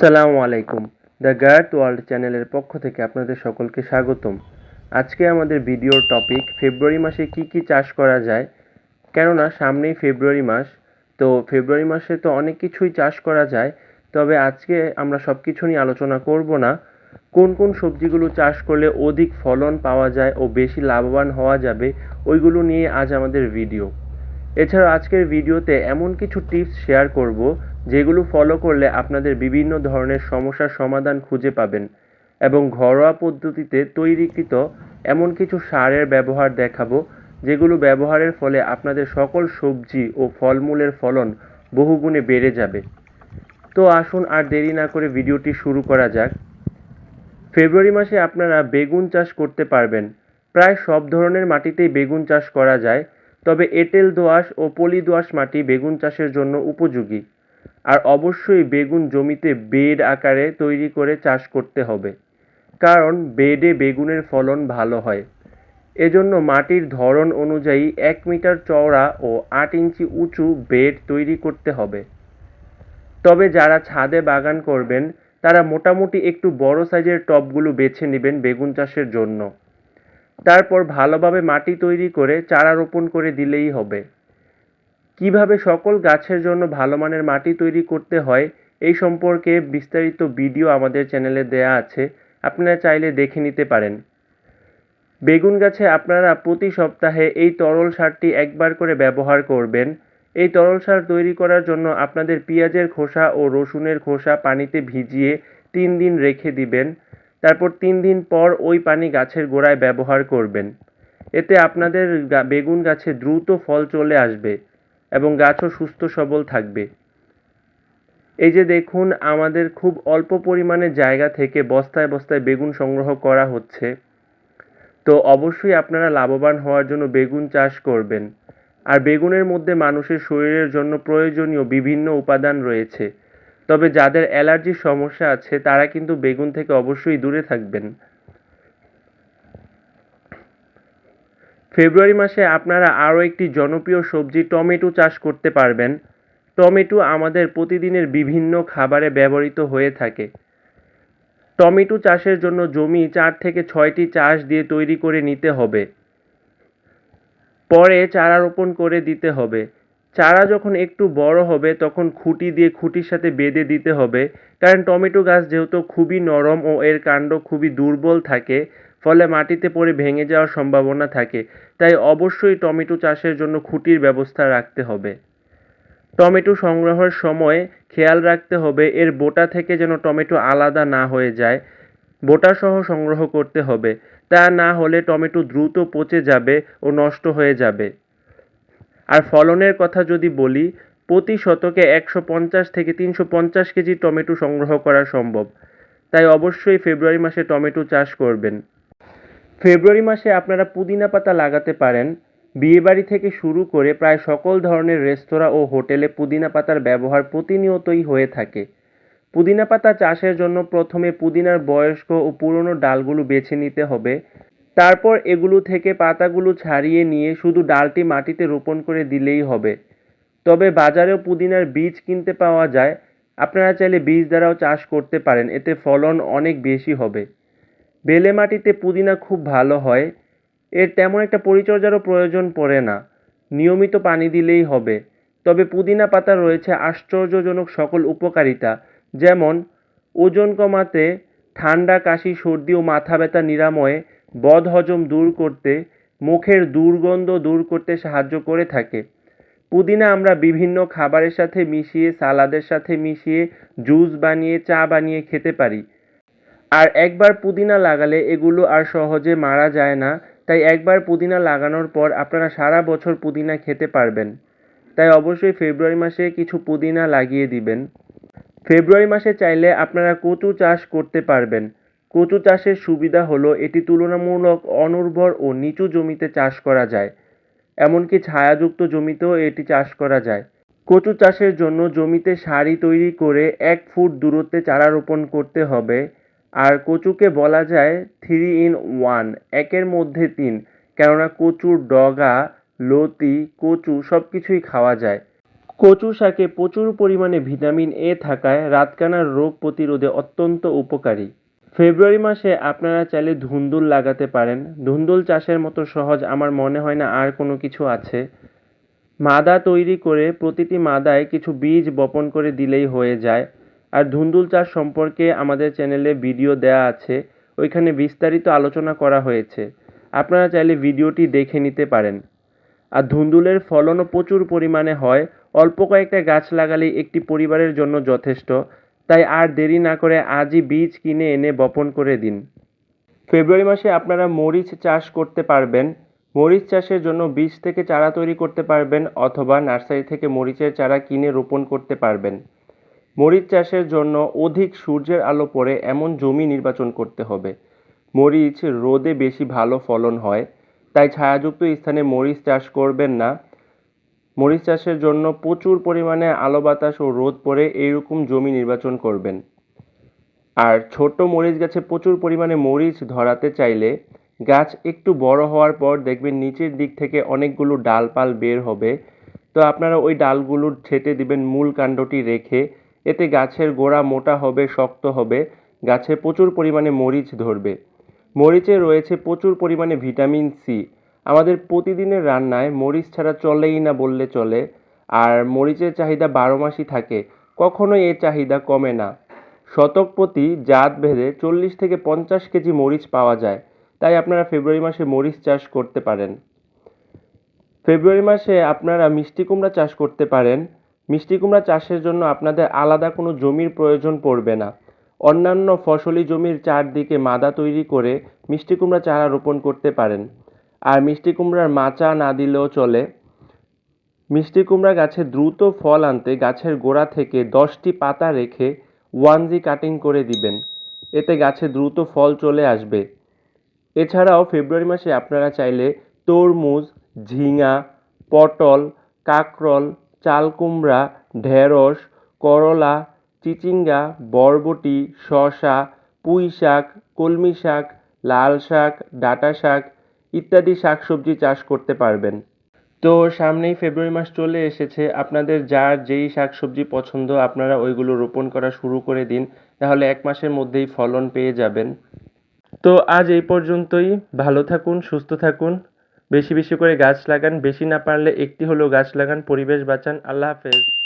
সালামু আলাইকুম। The guard world চ্যানেলের পক্ষ থেকে আপনাদের সকলকে স্বাগতম। আজকে আমাদের ভিডিওর টপিক, ফেব্রুয়ারি মাসে কি কি চাষ করা যায়? কেননা সামনেই ফেব্রুয়ারি মাস, তো ফেব্রুয়ারি মাসে তো অনেক কিছুই চাষ করা যায়, তবে আজকে আমরা সব কিছু নিয়ে আলোচনা করব না। কোন কোন সবজিগুলো চাষ করলে অধিক ফলন পাওয়া যায় ও বেশি লাভবান হওয়া যাবে, ওইগুলো নিয়ে আজ আমাদের ভিডিও। এছাড়া আজকের ভিডিওতে এমন কিছু টিপস শেয়ার করব যেগুলো ফলো করলে আপনাদের বিভিন্ন ধরনের সমস্যার সমাধান খুঁজে পাবেন এবং ঘরোয়া পদ্ধতিতে তৈরিকৃত এমন কিছু সারের ব্যবহার দেখাবো, যেগুলো ব্যবহারের ফলে আপনাদের সকল সবজি ও ফলমূলের ফলন বহুগুণে বেড়ে যাবে। তো আসুন আর দেরি না করে ভিডিওটি শুরু করা যাক। ফেব্রুয়ারি মাসে আপনারা বেগুন চাষ করতে পারবেন। প্রায় সব ধরনের মাটিতেই বেগুন চাষ করা যায়, তবে এঁটেল দোআঁশ ও পলি দোআঁশ মাটি বেগুন চাষের জন্য উপযোগী। আর অবশ্যই বেগুন জমিতে বেড আকারে তৈরি করে চাষ করতে হবে। কারণ বেডে বেগুনের ফলন ভালো হয়। এজন্য মাটির ধরন অনুযায়ী এক মিটার চওড়া ও আট ইঞ্চি উঁচু বেড তৈরি করতে হবে। তবে যারা ছাদে বাগান করবেন, তারা মোটামুটি একটু বড় সাইজের টবগুলো বেছে নেবেন বেগুন চাষের জন্য। তারপর ভালোভাবে মাটি তৈরি করে চারা রোপণ করে দিলেই হবে। কীভাবে সকল গাছের জন্য ভালো মানের মাটি তৈরি করতে হয়, এই সম্পর্কে বিস্তারিত ভিডিও আমাদের চ্যানেলে দেয়া আছে, আপনারা চাইলে দেখে নিতে পারেন। বেগুন গাছে আপনারা প্রতি সপ্তাহে এই তরল সারটি একবার করে ব্যবহার করবেন। এই তরল সার তৈরি করার জন্য আপনাদের পেঁয়াজের খোসা ও রসুনের খোসা পানিতে ভিজিয়ে তিন দিন রেখে দিবেন। তারপর তিন দিন পর ওই পানি গাছের গোড়ায় ব্যবহার করবেন। এতে আপনাদের বেগুন গাছে দ্রুত ফল চলে আসবে। এবং গাছও সুস্থ সবল থাকবে। এই যে দেখুন, আমাদের খুব অল্প পরিমাণে জায়গা থেকে বস্তায় বস্তায় বেগুন সংগ্রহ করা হচ্ছে। তো অবশ্যই আপনারা লাভবান হওয়ার জন্য বেগুন চাষ করবেন। আর বেগুনের মধ্যে মানুষের শরীরের জন্য প্রয়োজনীয় বিভিন্ন উপাদান রয়েছে। তবে যাদের অ্যালার্জির সমস্যা আছে, তারা কিন্তু বেগুন থেকে অবশ্যই দূরে থাকবেন। ফেব্রুয়ারি মাসে আপনারা আরও একটি জনপ্রিয় সবজি টমেটো চাষ করতে পারবেন। টমেটো আমাদের প্রতিদিনের বিভিন্ন খাবারে ব্যবহৃত হয়ে থাকে। টমেটো চাষের জন্য জমি চার থেকে ছয়টি চাষ দিয়ে তৈরি করে নিতে হবে। পরে চারা রোপণ করে দিতে হবে। চারা যখন একটু বড় হবে, তখন খুঁটি দিয়ে খুঁটির সাথে বেঁধে দিতে হবে। কারণ টমেটো গাছ যেহেতু খুবই নরম ও এর কাণ্ড খুবই দুর্বল থাকে ফলে মাটিতে পড়ে ভেঙে যাওয়ার সম্ভাবনা থাকে। তাই অবশ্যই টমেটো চাষের জন্য খুঁটির ব্যবস্থা রাখতে হবে। টমেটো সংগ্রহের সময় খেয়াল রাখতে হবে, এর বোটা থেকে যেন টমেটো আলাদা না হয়ে যায়। বোটা সহ সংগ্রহ করতে হবে। তা না হলে টমেটো দ্রুত পচে যাবে ও নষ্ট হয়ে যাবে। আর ফলনের কথা যদি বলি, প্রতি শতকে একশো পঞ্চাশ থেকে তিনশো পঞ্চাশ কেজি টমেটো সংগ্রহ করা সম্ভব। তাই অবশ্যই ফেব্রুয়ারি মাসে টমেটো চাষ করবেন। ফেব্রুয়ারি মাসে আপনারা পুদিনা পাতা লাগাতে পারেন। বিয়েবাড়ি থেকে শুরু করে প্রায় সকল ধরনের রেস্তোরাঁ ও হোটেলে পুদিনা পাতার ব্যবহার প্রতিনিয়তই হয়ে থাকে। পুদিনা পাতা চাষের জন্য প্রথমে পুদিনার বয়স্ক ও পুরনো ডালগুলো বেছে নিতে হবে। তারপর এগুলো থেকে পাতাগুলো ছাড়িয়ে নিয়ে শুধু ডালটি মাটিতে রোপণ করে দিলেই হবে। তবে বাজারেও পুদিনার বীজ কিনতে পাওয়া যায়। আপনারা চাইলে বীজ দ্বারাও চাষ করতে পারেন, এতে ফলন অনেক বেশি হবে। বেলে মাটিতে পুদিনা খুব ভালো হয়। এর তেমন একটা পরিচর্যারও প্রয়োজন পড়ে না। নিয়মিত পানি দিলেই হবে। তবে পুদিনা পাতা রয়েছে আশ্চর্যজনক সকল উপকারিতা, যেমন ওজন কমাতে, ঠান্ডা, কাশি, সর্দি ও মাথা ব্যথা নিরাময়ে বদহজম দূর করতে, মুখের দুর্গন্ধ দূর করতে সাহায্য করে থাকে। পুদিনা আমরা বিভিন্ন খাবারের সাথে মিশিয়ে, সালাদের সাথে মিশিয়ে, জুস বানিয়ে, চা বানিয়ে খেতে পারি। আর একবার পুদিনা লাগালে এগুলো আর সহজে মারা যায় না, তাই একবার পুদিনা লাগানোর পর আপনারা সারা বছর পুদিনা খেতে পারবেন। তাই অবশ্যই ফেব্রুয়ারি মাসে কিছু পুদিনা লাগিয়ে দিবেন। ফেব্রুয়ারি মাসে চাইলে আপনারা কচু চাষ করতে পারবেন। কচু চাষের সুবিধা হলো এটি তুলনামূলক অনুর্বর ও নিচু জমিতে চাষ করা যায়। এমনকি ছায়াযুক্ত জমিতেও এটি চাষ করা যায়। কচু চাষের জন্য জমিতে সারি তৈরি করে এক ফুট দূরত্বে চারা রোপণ করতে হবে। আর কচুকে বলা যায় থ্রি ইন ওয়ান একের মধ্যে তিন, কেননা কচুর ডগা, লতি, কচু সব কিছুই খাওয়া যায়। কচু শাকে প্রচুর পরিমাণে ভিটামিন এ থাকায় রাতকানার রোগ প্রতিরোধে অত্যন্ত উপকারী। ফেব্রুয়ারি মাসে আপনারা চাইলে ধুন্দুল লাগাতে পারেন। ধুন্দুল চাষের মতো সহজ আমার মনে হয় না আর কোনো কিছু আছে। মাদা তৈরি করে প্রতিটি মাদায় কিছু বীজ বপন করে দিলেই হয়ে যায়। আর ধুন্দুল চাষ সম্পর্কে আমাদের চ্যানেলে ভিডিও দেয়া আছে, ওইখানে বিস্তারিত আলোচনা করা হয়েছে। আপনারা চাইলে ভিডিওটি দেখে নিতে পারেন। আর ধুন্দুলের ফলনও প্রচুর পরিমাণে হয়, অল্প কয়েকটা গাছ লাগালেই একটি পরিবারের জন্য যথেষ্ট, তাই আর দেরি না করে আজই বীজ কিনে এনে বপন করে দিন। ফেব্রুয়ারি মাসে আপনারা মরিচ চাষ করতে পারবেন। মরিচ চাষের জন্য বীজ থেকে চারা তৈরি করতে পারবেন অথবা নার্সারি থেকে মরিচের চারা কিনে রোপণ করতে পারবেন। মরিচ চাষের জন্য অধিক সূর্যের আলো পড়ে এমন জমি নির্বাচন করতে হবে। মরিচ রোদে বেশি ভালো ফলন হয়, তাই ছায়াযুক্ত স্থানে মরিচ চাষ করবেন না। মরিচ চাষের জন্য প্রচুর পরিমাণে আলো বাতাস ও রোদ পড়ে এইরকম জমি নির্বাচন করবেন। আর ছোট মরিচ গাছে প্রচুর পরিমাণে মরিচ ধরাতে চাইলে গাছ একটু বড় হওয়ার পর দেখবেন নিচের দিক থেকে অনেকগুলো ডালপাল বের হবে। তো আপনারা ওই ডালগুলো ছেটে দিবেন মূল কাণ্ডটি রেখে এতে গাছের গোড়া মোটা হবে, শক্ত হবে। গাছে প্রচুর পরিমাণে মরিচ ধরবে। মরিচে রয়েছে প্রচুর পরিমাণে ভিটামিন সি। আমাদের প্রতিদিনের রান্নায় মরিচ ছাড়া চলেই না বললে চলে। আর মরিচের চাহিদা বারো মাসই থাকে। কখনোই এর চাহিদা কমে না। শতক প্রতি জাত ভেদে চল্লিশ থেকে পঞ্চাশ কেজি মরিচ পাওয়া যায়। তাই আপনারা ফেব্রুয়ারি মাসে মরিচ চাষ করতে পারেন। ফেব্রুয়ারি মাসে আপনারা মিষ্টি কুমড়া চাষ করতে পারেন। মিষ্টি কুমড়া চাষের জন্য আপনাদের আলাদা কোনো জমির প্রয়োজন পড়বে না। অন্যান্য ফসলি জমির চারদিকে মাদা তৈরি করে মিষ্টি কুমড়া চারা রোপণ করতে পারেন। আর মিষ্টি কুমড়ার মাচা না দিলেও চলে। মিষ্টি কুমড়া গাছে দ্রুত ফল আনতে গাছের গোড়া থেকে দশটি পাতা রেখে ওয়ান জি কাটিং করে দিবেন। এতে গাছে দ্রুত ফল চলে আসবে। এছাড়াও ফেব্রুয়ারি মাসে আপনারা চাইলে তরমুজ, ঝিঙা, পটল, কাকরল চাল কুমড়া ঢেঁড়স, করলা, চিচিঙ্গা, বরবটি, শসা পুঁই শাক কলমি শাক লাল শাক ডাঁটা শাক ইত্যাদি শাকসবজি চাষ করতে পারবেন। তো সামনেই ফেব্রুয়ারি মাস চলে এসেছে, আপনাদের যার যেই শাকসবজি পছন্দ আপনারা ওইগুলো রোপণ করা শুরু করে দিন, তাহলে এক মাসের মধ্যেই ফলন পেয়ে যাবেন। তো আজ এই পর্যন্তই, ভালো থাকুন, সুস্থ থাকুন বেশি বেশি করে গাছ লাগান, বেশি না পারলে একটি হলেও গাছ লাগান, পরিবেশ বাঁচান। আল্লাহ হাফেজ।